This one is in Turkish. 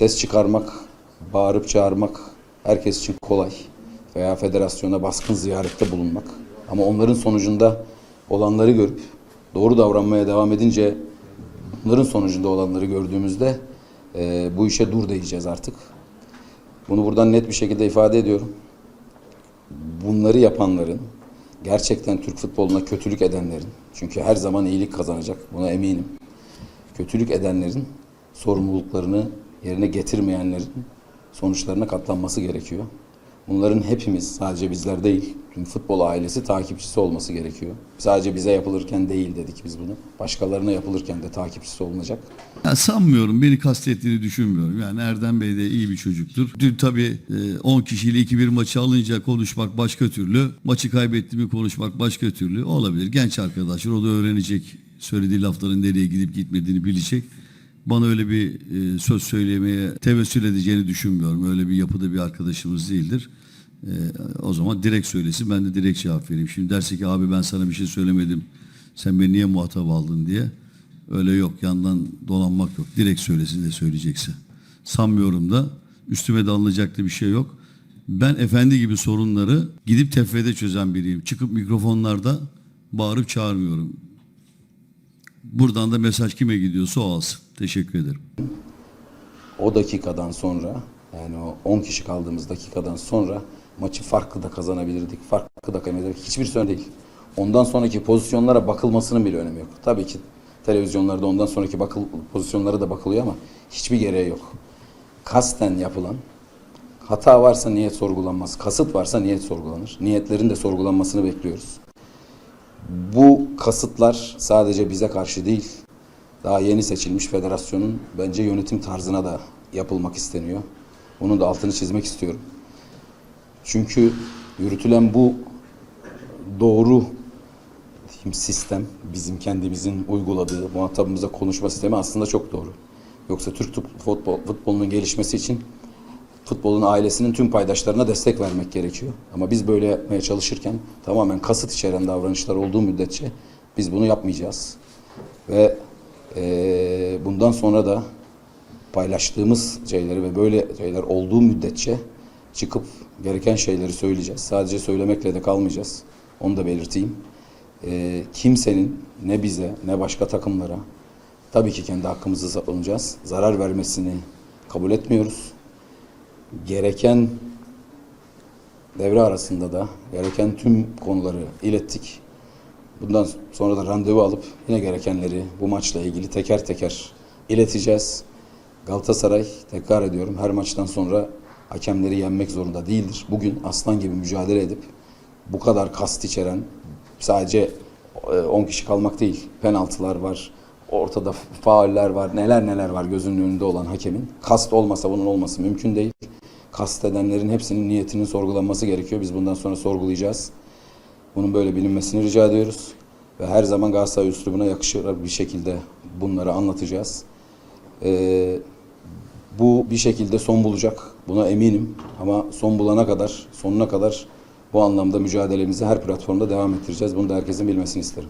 ses çıkarmak, bağırıp çağırmak herkes için kolay veya federasyona baskın ziyarette bulunmak. Ama onların sonucunda olanları görüp doğru davranmaya devam edince bunların sonucunda olanları gördüğümüzde e, bu işe dur diyeceğiz artık. Bunu buradan net bir şekilde ifade ediyorum. Bunları yapanların, gerçekten Türk futboluna kötülük edenlerin, çünkü her zaman iyilik kazanacak, buna eminim. Kötülük edenlerin sorumluluklarını yerine getirmeyenlerin sonuçlarına katlanması gerekiyor. Bunların hepimiz, sadece bizler değil, tüm futbol ailesi takipçisi olması gerekiyor. Sadece bize yapılırken değil dedik biz bunu. Başkalarına yapılırken de takipçisi olunacak. Ya sanmıyorum. Beni kastettiğini düşünmüyorum. Yani Erdem Bey de iyi bir çocuktur. Dün tabii e, 10 kişiyle 2-1 maçı alınca konuşmak başka türlü. Maçı kaybetti mi konuşmak başka türlü. Olabilir. Genç arkadaşlar o da öğrenecek. Söylediği lafların nereye gidip gitmediğini bilecek. Bana öyle bir e, söz söylemeye tevessül edeceğini düşünmüyorum. Öyle bir yapıda bir arkadaşımız değildir. E, o zaman direkt söylesin ben de direkt cevap vereyim. Şimdi derse ki abi ben sana bir şey söylemedim. Sen beni niye muhatap aldın diye. Öyle yok yandan dolanmak yok. Direkt söylesin de söyleyecekse. Sanmıyorum da üstüme de alınacak da bir şey yok. Ben efendi gibi sorunları gidip tefrede çözen biriyim. Çıkıp mikrofonlarda bağırıp çağırmıyorum. Buradan da mesaj kime gidiyorsa o alsın. Teşekkür ederim. O dakikadan sonra yani o 10 kişi kaldığımız dakikadan sonra maçı farklı da kazanabilirdik. Farklı da kazanabilirdik. Hiçbir sorun değil. Ondan sonraki pozisyonlara bakılmasının bile önemi yok. Tabii ki televizyonlarda ondan sonraki bakıl, pozisyonlara da bakılıyor ama hiçbir gereği yok. Kasten yapılan hata varsa niyet sorgulanmaz. Kasıt varsa niyet sorgulanır. Niyetlerin de sorgulanmasını bekliyoruz. Bu kasıtlar sadece bize karşı değil, daha yeni seçilmiş federasyonun bence yönetim tarzına da yapılmak isteniyor. Onun da altını çizmek istiyorum. Çünkü yürütülen bu doğru sistem, bizim kendimizin uyguladığı, muhatabımıza konuşma sistemi aslında çok doğru. Yoksa Türk futbol, futbolunun gelişmesi için futbolun ailesinin tüm paydaşlarına destek vermek gerekiyor. Ama biz böyle yapmaya çalışırken tamamen kasıt içeren davranışlar olduğu müddetçe biz bunu yapmayacağız. Ve eee, bundan sonra da paylaştığımız şeyleri ve böyle şeyler olduğu müddetçe çıkıp gereken şeyleri söyleyeceğiz. Sadece söylemekle de kalmayacağız. Onu da belirteyim. Eee, kimsenin ne bize ne başka takımlara tabii ki kendi hakkımızı savunacağız. Zarar vermesini kabul etmiyoruz gereken devre arasında da gereken tüm konuları ilettik. Bundan sonra da randevu alıp yine gerekenleri bu maçla ilgili teker teker ileteceğiz. Galatasaray tekrar ediyorum her maçtan sonra hakemleri yenmek zorunda değildir. Bugün aslan gibi mücadele edip bu kadar kast içeren sadece e, 10 kişi kalmak değil penaltılar var ortada fauller var neler neler var gözünün önünde olan hakemin kast olmasa bunun olması mümkün değil kast edenlerin hepsinin niyetinin sorgulanması gerekiyor. Biz bundan sonra sorgulayacağız. Bunun böyle bilinmesini rica ediyoruz. Ve her zaman Galatasaray üslubuna yakışır bir şekilde bunları anlatacağız. Ee, bu bir şekilde son bulacak. Buna eminim. Ama son bulana kadar, sonuna kadar bu anlamda mücadelemizi her platformda devam ettireceğiz. Bunu da herkesin bilmesini isterim.